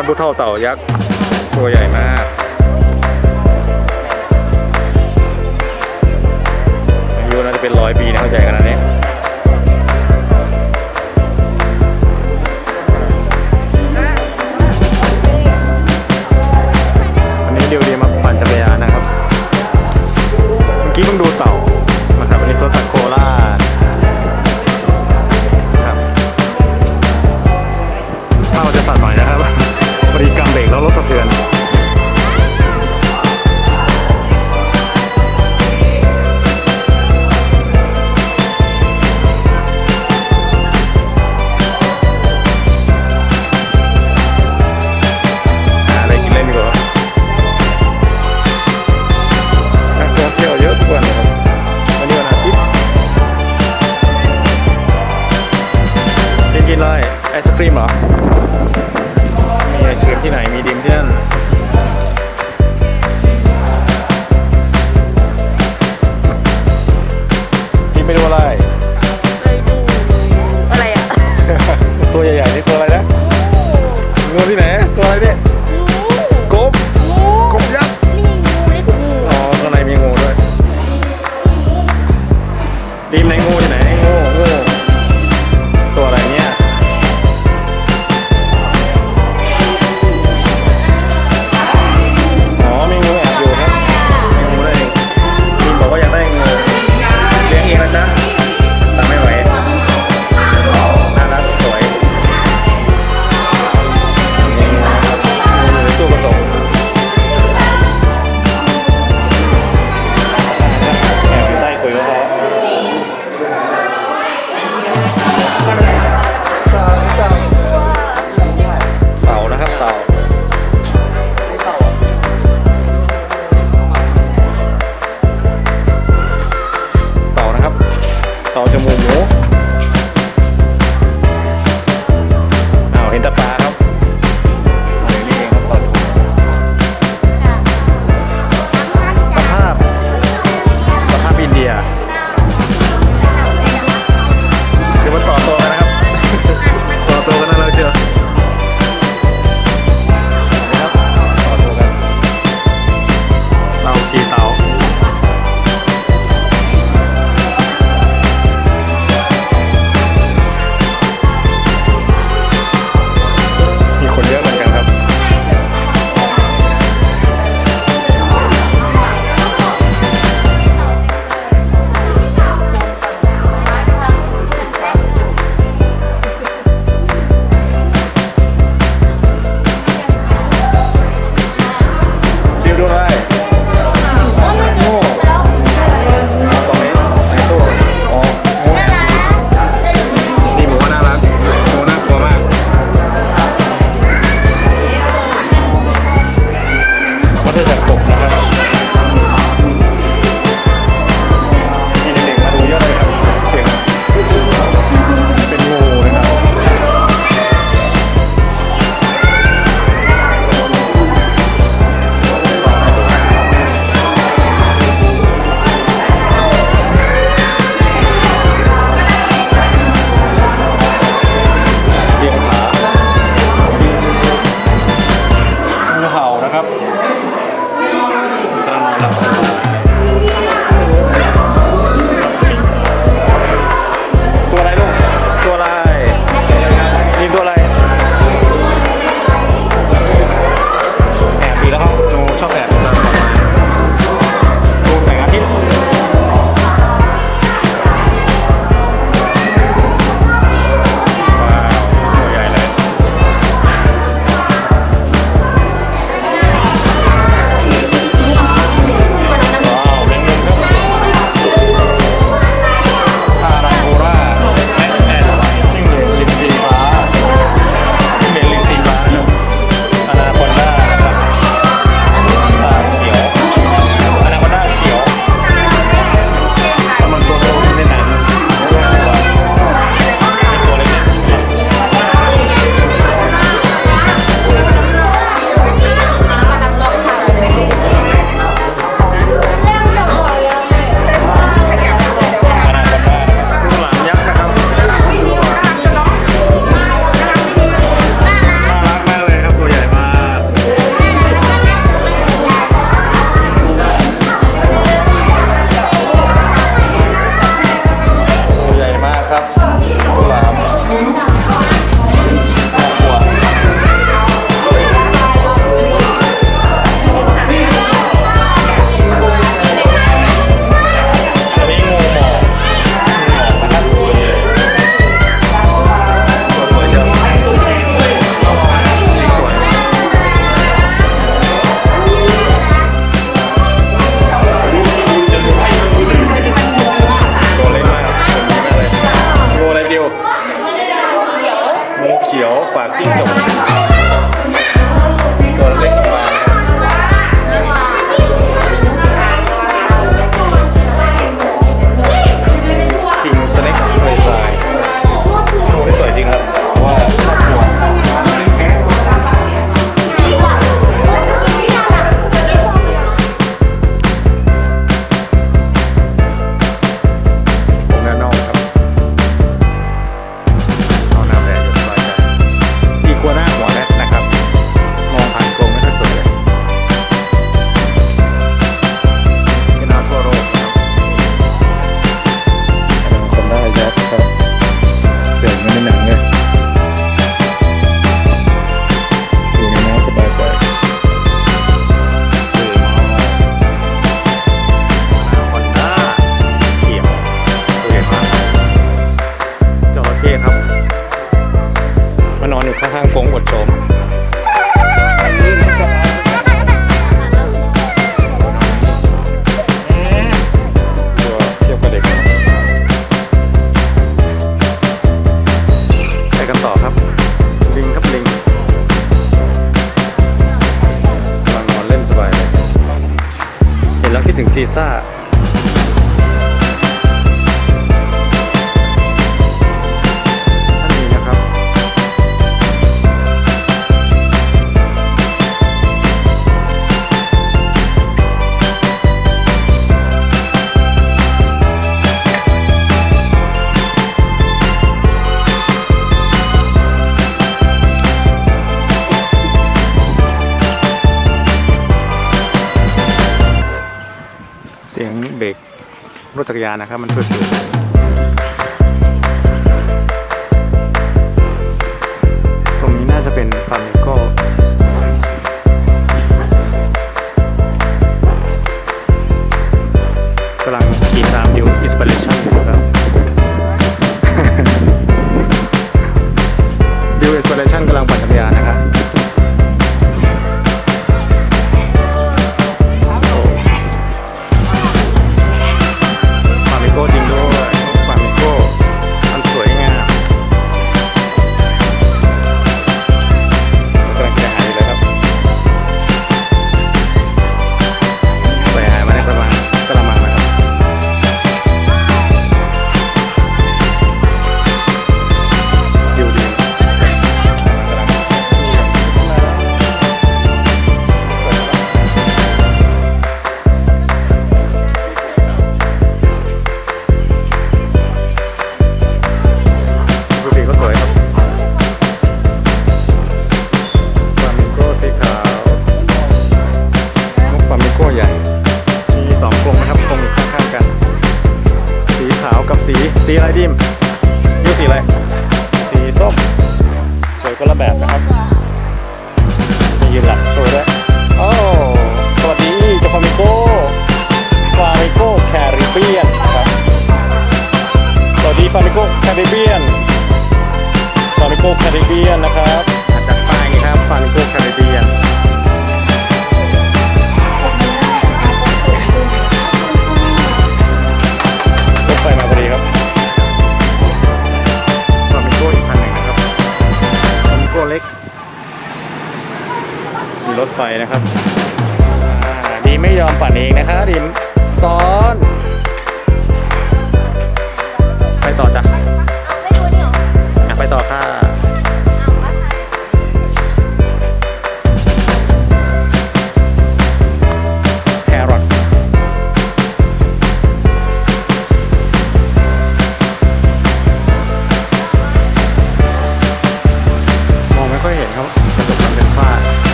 านพุทธเต่ายักษ์ตัวใหญ่มากอายุน่าจะเป็นร้อยปีนะเข้าใจกันนะเนี่ รีมเหรอ มีไอศครีมที่ไหน มีดิมที่นั่น จักรยานนะครับ มันเพื่อ ไปนะครับ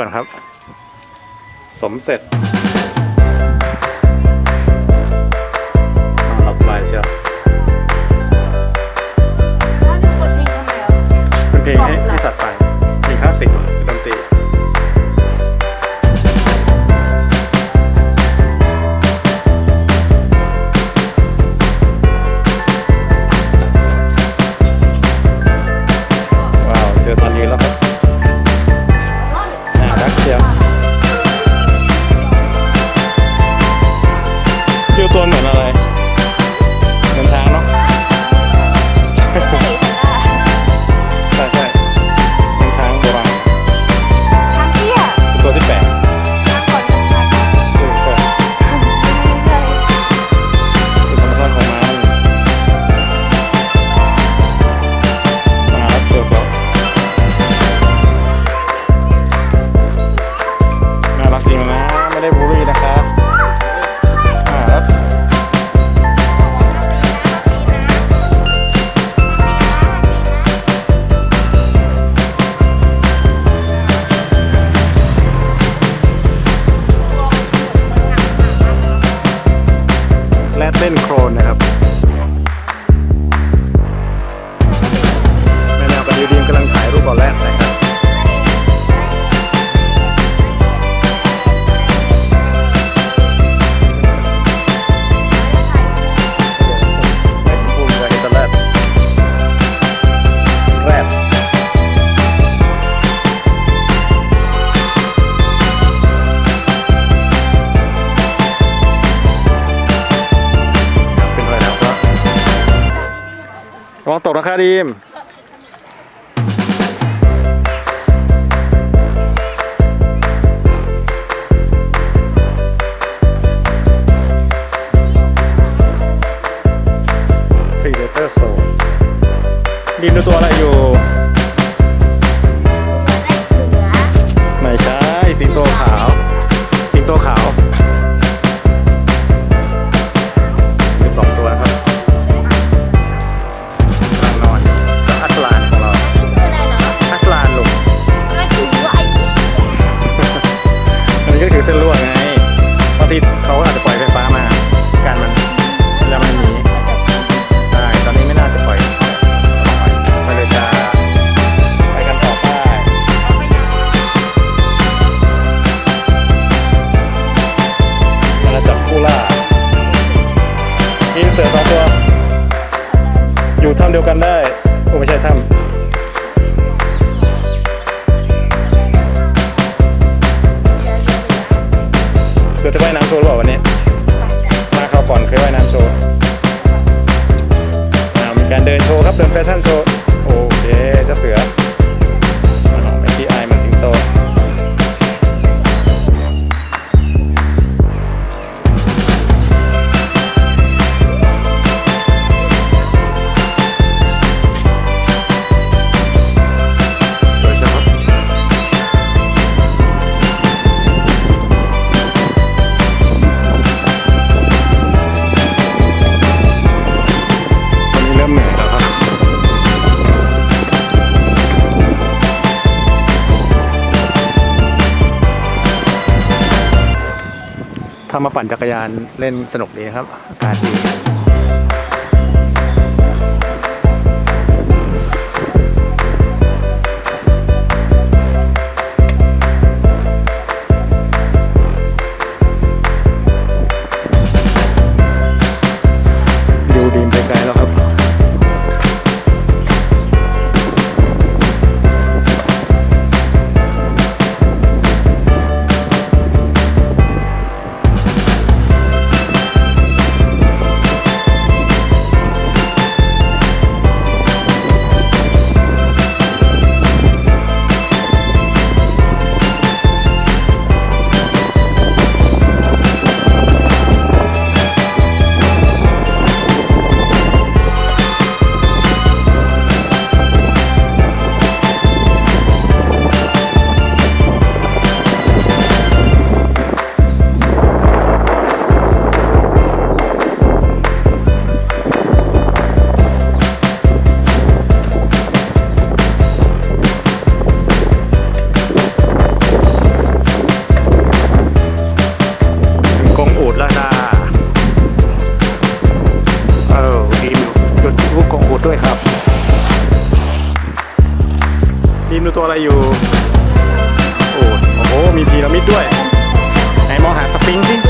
ก่อนครับ สมเสร็จ และเต้นโครนนะครับแม่แมวกับดิวดีมกำลังถ่ายรูปบอลแรกนะครับ ดีมพรีเดเตอร์โซนดินตัวอะไรอยู่ ไม่ใช่ สิงโตขาว สิงโตขาว จักรยานเล่นสนุกดีครับอากาศดีัวอะไรอยู่ โอ้โห มีพีระมิดด้วย ไหนมองหาสปริงสิ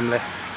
family.